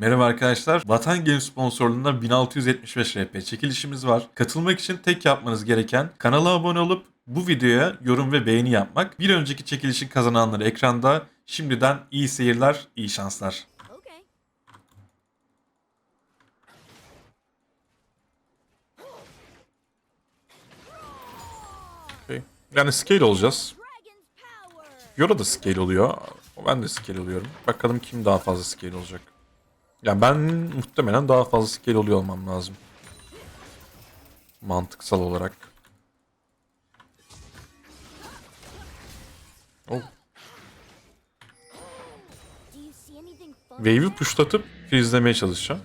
Merhaba arkadaşlar. Vatan Game sponsorluğunda 1675 RP çekilişimiz var. Katılmak için tek yapmanız gereken kanala abone olup bu videoya yorum ve beğeni yapmak. Bir önceki çekilişin kazananları ekranda. Şimdiden iyi seyirler, iyi şanslar. Okay. Yani scale olacağız. Yora da scale oluyor. Ben de scale oluyorum. Bakalım kim daha fazla scale olacak. Yani ben muhtemelen daha fazla scale oluyor olmam lazım. Mantıksal olarak. Oh. Wave'i pushlatıp freezelemeye çalışacağım.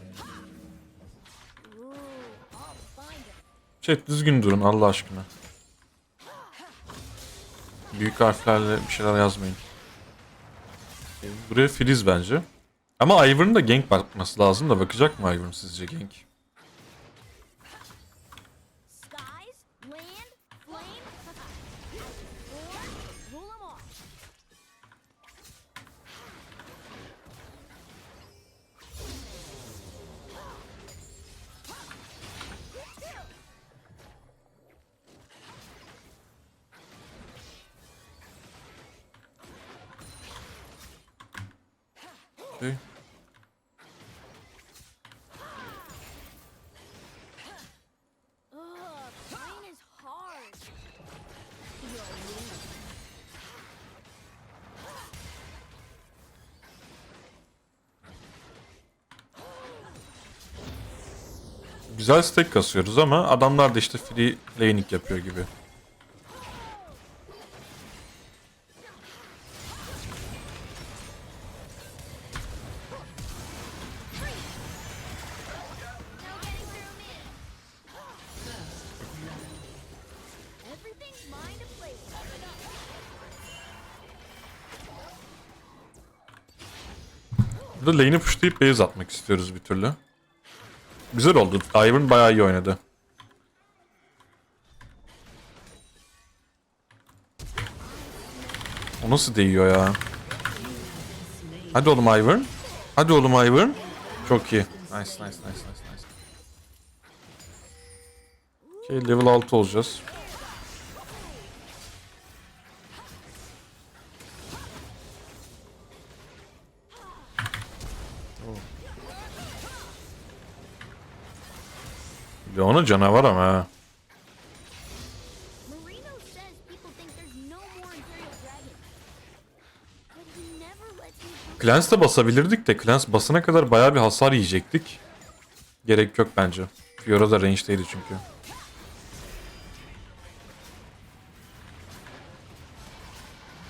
Chat düzgün durun Allah aşkına. Büyük harflerle bir şeyler yazmayın. Buraya freeze bence. Ama Ivor'ın da gank bakması lazım da bakacak mı Ivern sizce gank? Mean. Güzel stack kasıyoruz ama adamlar da işte free laning yapıyor gibi. Burada lane'i pushlayıp base atmak istiyoruz bir türlü. Güzel oldu. Ivern bayağı iyi oynadı. O nasıl değiyor ya? Hadi oğlum Ivern. Hadi oğlum Ivern. Çok iyi. Nice nice nice nice nice. Okay, level 6 olacağız. Leona canavar ama ha. Clans de basabilirdik de Clans basana kadar bayağı bir hasar yiyecektik. Gerek yok bence. Fiora da range'deydi çünkü.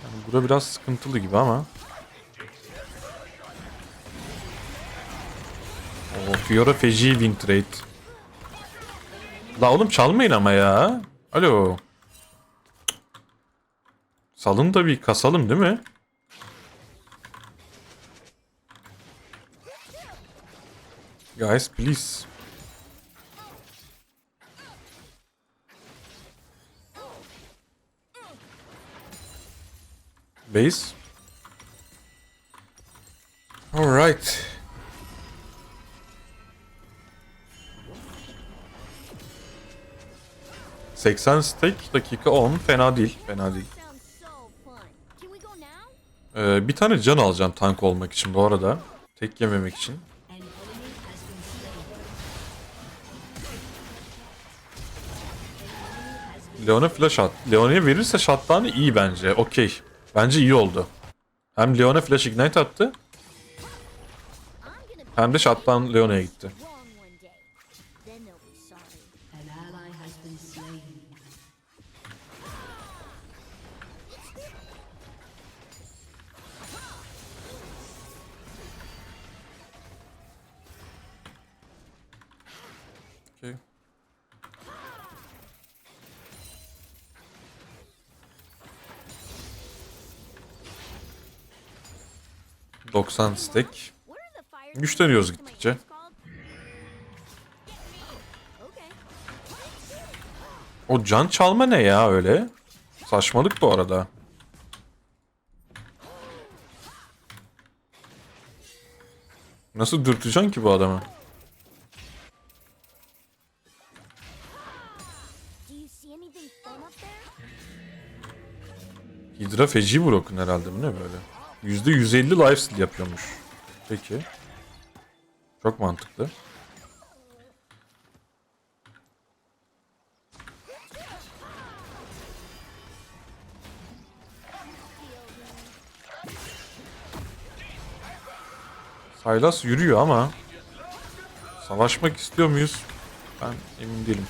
Yani bura biraz sıkıntılı gibi ama. Oo, Fiora feci win rate. La oğlum çalmayın ama ya. Alo. Salın da bir kasalım değil mi? Guys, please. Base. All ...80 stack dakika 10 fena değil. Fena değil. Ee, bir tane can alacağım tank olmak için bu arada. Tek yememek için. Leon'a flash at. Leon'a verirse shutdown'ı iyi bence. Okey. Bence iyi oldu. Hem Leon'a flash ignite attı. Hem de shutdown Leon'a gitti. 90 stack. Güçleniyoruz gittikçe. O can çalma ne ya öyle? Saçmalık bu arada. Nasıl dürteceksin ki bu adamı? Hidra feci Broken herhalde bu ne böyle? %150 lifesteal yapıyormuş. Peki. Çok mantıklı. Sylas yürüyor ama savaşmak istiyor muyuz? Ben emin değilim.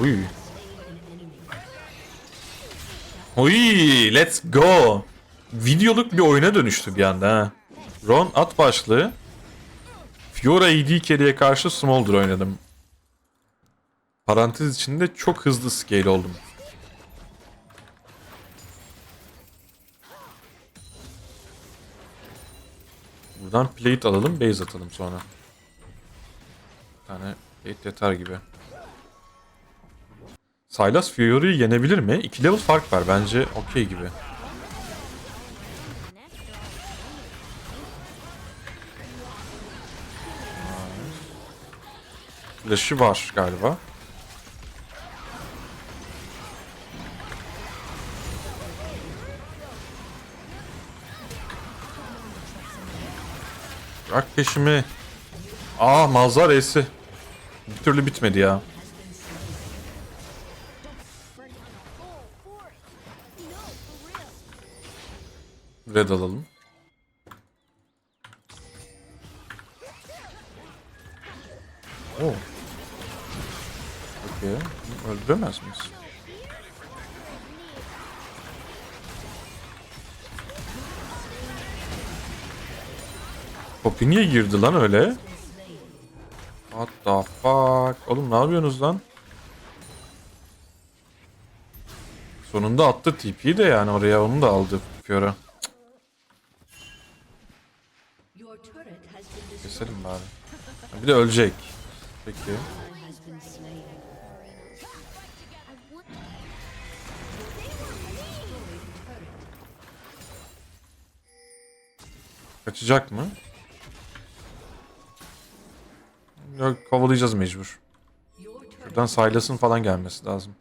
Oy. Oy, let's go. Videoluk bir oyuna dönüştü bir anda ha. Ron at başlığı. Fiora AD carry'e karşı Smolder oynadım. Parantez içinde çok hızlı scale oldum. Buradan plate alalım, base atalım sonra. Bir tane plate yeter gibi. Sylas Fury'yi yenebilir mi? 2 level fark var. Bence okey gibi. Flash'ı var galiba. Bırak peşimi. Aa Malzar E'si. Bir türlü bitmedi ya. Red alalım. Oo. Okey. Öldüremez miyiz? Poppy niye girdi lan öyle? What the fuck? Oğlum ne yapıyorsunuz lan? Sonunda attı TP'yi de yani oraya onu da aldı Fiora. keselim bari. Bir de ölecek. Peki. Kaçacak mı? Yok kovalayacağız mecbur. Şuradan saylasın falan gelmesi lazım.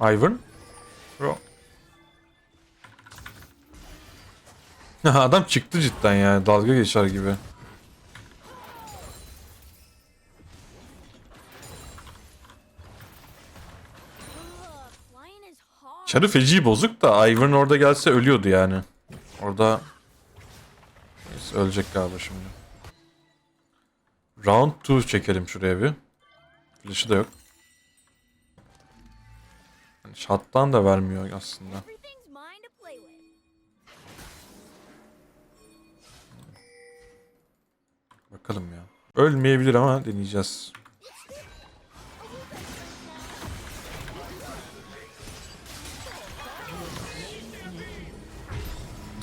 Ivan. Bro. Adam çıktı cidden yani dalga geçer gibi. Çarı feci bozuk da Ivan orada gelse ölüyordu yani. Orada Neyse, ölecek galiba şimdi. Round 2 çekelim şuraya bir. Flash'ı da yok. Yani shot'tan da vermiyor aslında. Bakalım ya. Ölmeyebilir ama deneyeceğiz.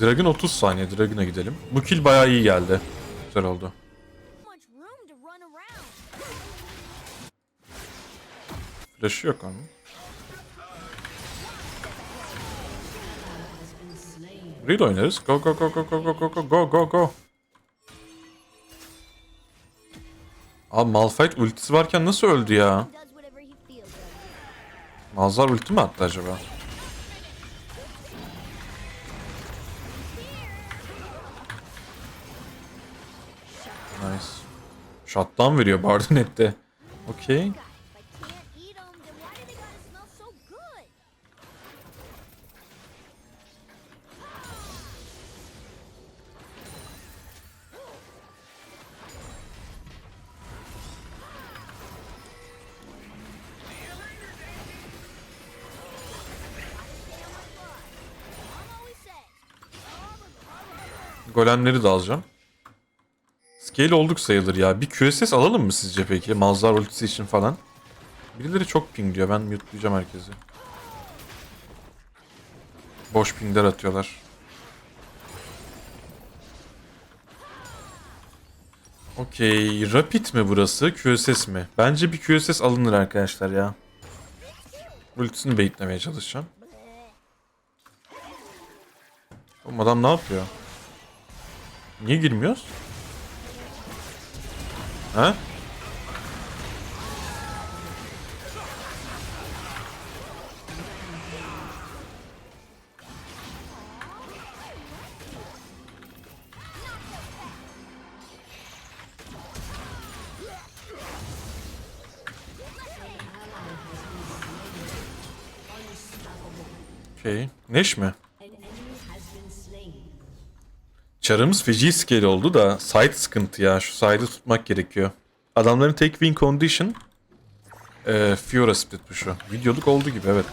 Dragon 30 saniye. Dragon'a gidelim. Bu kill bayağı iyi geldi. Güzel oldu. Flash'ı yok onun. Real oynarız. Go go go go go go go go go go go. Abi Malphite ultisi varken nasıl öldü ya? Malzar ulti mi attı acaba? Nice. Shotdown veriyor Bardonet'te. Okey. Golemleri de alacağım. Scale olduk sayılır ya. Bir QSS alalım mı sizce peki? Malzar ultisi için falan. Birileri çok ping diyor. Ben mute'layacağım herkesi. Boş pingler atıyorlar. Okey. Rapid mi burası? QSS mi? Bence bir QSS alınır arkadaşlar ya. Ultisini baitlemeye çalışacağım. Oğlum adam ne yapıyor? Niye girmiyoruz? Ha? Okey. Neş mi? Çarımız feci scale oldu da side sıkıntı ya. Şu side'ı tutmak gerekiyor. Adamların tek win condition e, Fiora split bu şu. Videoluk oldu gibi evet.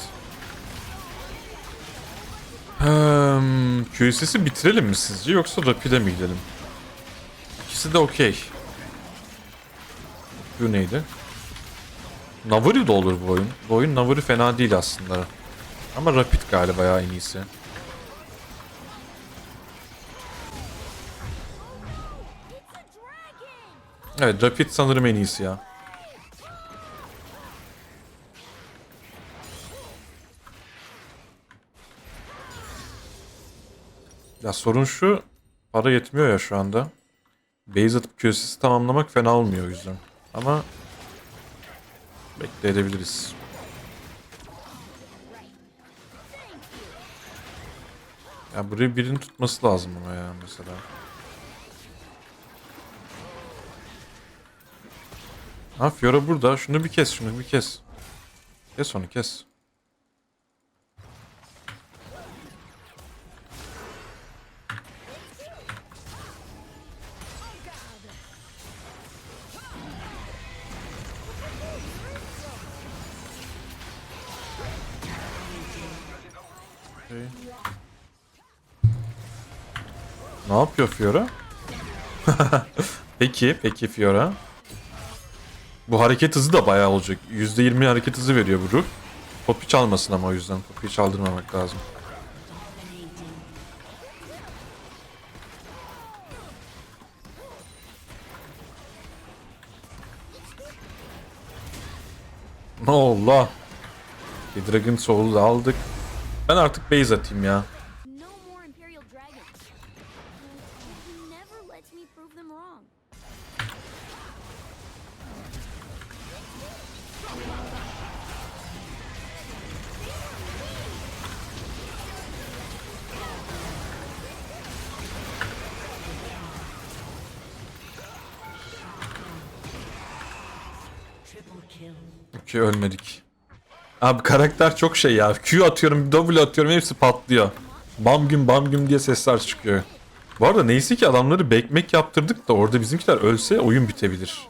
Hmm, QSS'i bitirelim mi sizce yoksa Rapid'e mi gidelim? İkisi de okey. Bu neydi? Navari de olur bu oyun. Bu oyun Navari fena değil aslında. Ama Rapid galiba ya en iyisi. Evet Rapid sanırım en iyisi ya. Ya sorun şu para yetmiyor ya şu anda. Base atıp QSS'i tamamlamak fena olmuyor o yüzden. Ama bekleyebiliriz. Ya burayı birinin tutması lazım ama ya mesela. Ha Fiora burada. Şunu bir kes, şunu bir kes. Kes onu kes. Okey. Ne yapıyor Fiora? peki, peki Fiora. Bu hareket hızı da bayağı olacak. %20 hareket hızı veriyor bu ruh. Poppy çalmasın ama o yüzden. Poppy'yi çaldırmamak lazım. Allah. Bir Dragon Soul'u da aldık. Ben artık base atayım ya. Okey ölmedik. Abi karakter çok şey ya. Q atıyorum, W atıyorum hepsi patlıyor. Bam güm bam güm diye sesler çıkıyor. Bu arada neyse ki adamları backmek yaptırdık da orada bizimkiler ölse oyun bitebilir.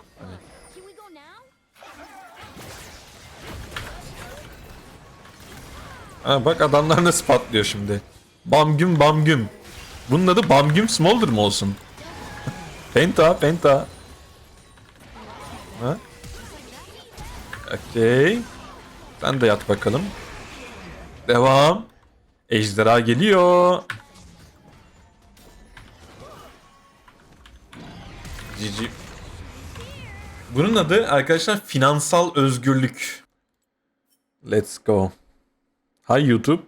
Ha bak adamlar nasıl patlıyor şimdi. Bam güm bam güm. Bunun adı bam güm smolder mı olsun? penta penta. Ha? Okey. Sen de yat bakalım. Devam. Ejderha geliyor. Cici. Bunun adı arkadaşlar finansal özgürlük. Let's go. Hi YouTube.